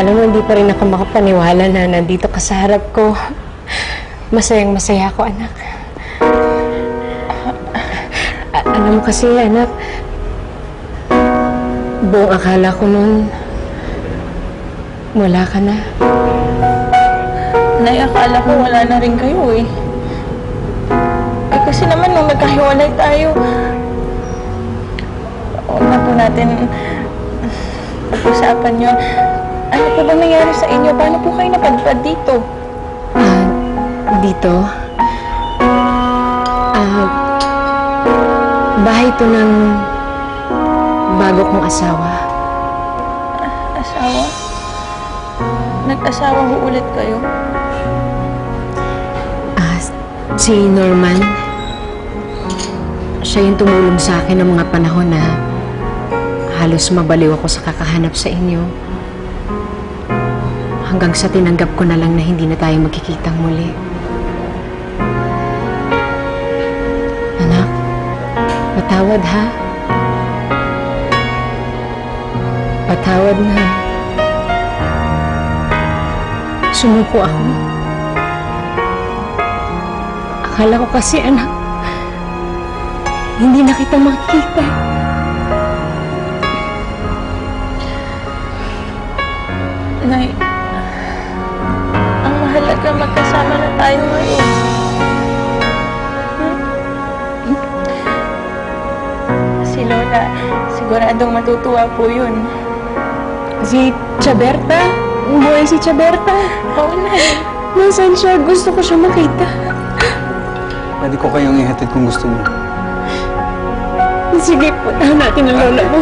Alam mo, hindi pa rin ako makapaniwala na nandito ka sa harap ko. Masayang masaya ako, anak. Alam mo kasi, anak, buong akala ko noon, wala ka na. Nay, akala ko wala na rin kayo eh. Eh kasi naman nung nagkahiwalay tayo, huwag na po natin pag-usapan yun. Ano po ba nangyari sa inyo? Paano po kayo napadpad dito? Ah, dito? Ah, bahay to ng bago kong asawa. Asawa? Nag-asawa ho ulit kayo? Ah, si Norman. Siya yung tumulong sa akin ng mga panahon na halos mabaliw ako sa kakahanap sa inyo. Hanggang sa tinanggap ko na lang na hindi na tayo magkikitang muli. Anak, patawad ha. Patawad na. Sumuko ako. Akala ko kasi, anak, hindi na kita makita. Nay, ang mahalaga magkasama na tayo ngayon. Hmm? Si Lola, siguradong matutuwa po yun. Si Chaberta, umuwi si Chaberta. Oo, Nay. Nasaan siya? Gusto ko siya makita. Pwede ko kayong ihatid kung gusto mo. Sige, puntahan natin ang lola mo.